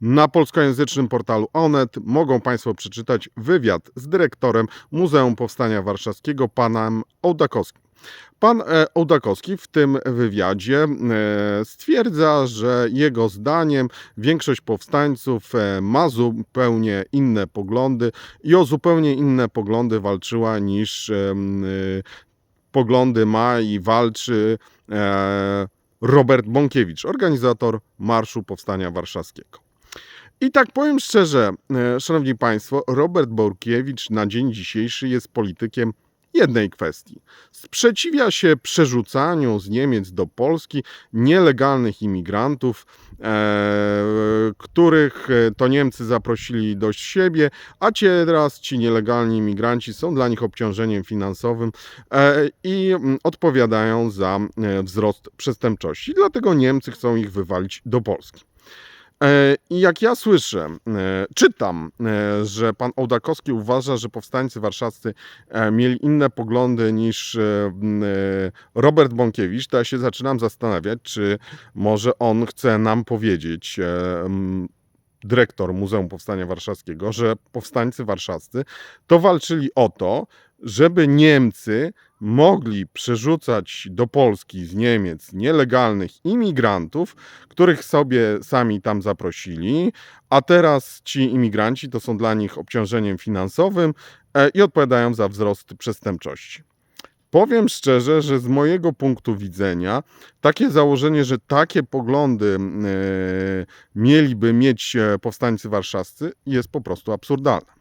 Na polskojęzycznym portalu Onet mogą Państwo przeczytać wywiad z dyrektorem Muzeum Powstania Warszawskiego, panem Ołdakowskim. Pan e, Ołdakowski w tym wywiadzie e, stwierdza, że jego zdaniem większość powstańców e, ma zupełnie inne poglądy i o zupełnie inne poglądy walczyła niż poglądy ma i walczy Robert Bąkiewicz, organizator Marszu Powstania Warszawskiego. I tak powiem szczerze, e, Szanowni Państwo, Robert Bąkiewicz na dzień dzisiejszy jest politykiem jednej kwestii. Sprzeciwia się przerzucaniu z Niemiec do Polski nielegalnych imigrantów, e, których e, to Niemcy zaprosili do siebie, a teraz ci nielegalni imigranci są dla nich obciążeniem finansowym e, i mm, odpowiadają za e, wzrost przestępczości. Dlatego Niemcy chcą ich wywalić do Polski. E, I jak ja słyszę, e, czytam, e, że pan Ołdakowski uważa, że powstańcy warszawscy mieli inne poglądy niż Robert Bąkiewicz, to ja się zaczynam zastanawiać, czy może on chce nam powiedzieć, dyrektor Muzeum Powstania Warszawskiego, że powstańcy warszawscy to walczyli o to, żeby Niemcy mogli przerzucać do Polski z Niemiec nielegalnych imigrantów, których sobie sami tam zaprosili, a teraz ci imigranci to są dla nich obciążeniem finansowym e, i odpowiadają za wzrost przestępczości. Powiem szczerze, że z mojego punktu widzenia takie założenie, że takie poglądy e, mieliby mieć e, powstańcy warszawscy jest po prostu absurdalne.